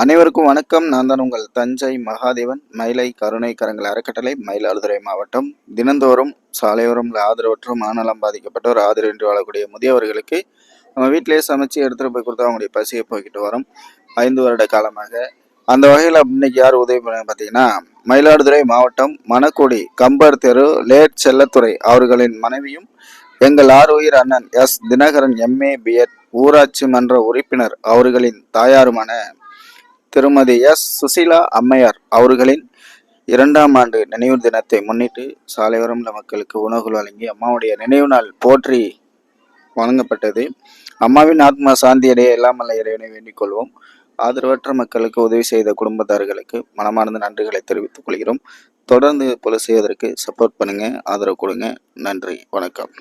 அனைவருக்கும் வணக்கம். நான் தான் உங்கள் தஞ்சை மகாதேவன். மயிலை கருணை கரங்கள் அறக்கட்டளை மயிலாடுதுறை மாவட்டம். தினந்தோறும் சாலையோரம் ஆதரவற்றும் மனநலம் பாதிக்கப்பட்டோர் ஆதரவின்றி வாழக்கூடிய முதியவர்களுக்கு நம்ம வீட்டிலேயே சமைச்சு எடுத்துகிட்டு போய் கொடுத்தா அவங்களுடைய பசியை போய்கிட்டு வரோம். ஐந்து வருட காலமாக. அந்த வகையில் இன்னைக்கு யார் உதவி பண்ண பார்த்தீங்கன்னா மயிலாடுதுறை மாவட்டம் மணக்குடி கம்பர் தெரு லேட் செல்லத்துறை அவர்களின் மனைவியும் எங்கள் ஆறு உயிர் அண்ணன் எஸ் தினகரன் எம்ஏ பிஎட் ஊராட்சி மன்ற உறுப்பினர் அவர்களின் தாயாருமான திருமதி எஸ். சுசீலா அம்மையார் அவர்களின் இரண்டாம் ஆண்டு நினைவு தினத்தை முன்னிட்டு சாலையோரம் மக்களுக்கு உணவுகள் வழங்கி அம்மாவுடைய நினைவு நாள் போற்றி வழங்கப்பட்டது. அம்மாவின் ஆத்மா சாந்தியடைய இல்லாமல் இறைவனை வேண்டிக் கொள்வோம். ஆதரவற்ற மக்களுக்கு உதவி செய்த குடும்பத்தார்களுக்கு மனமார்ந்த நன்றிகளை தெரிவித்துக் கொள்கிறோம். தொடர்ந்து போல செய்வதற்கு சப்போர்ட் பண்ணுங்க ஆதரவு கொடுங்க. நன்றி வணக்கம்.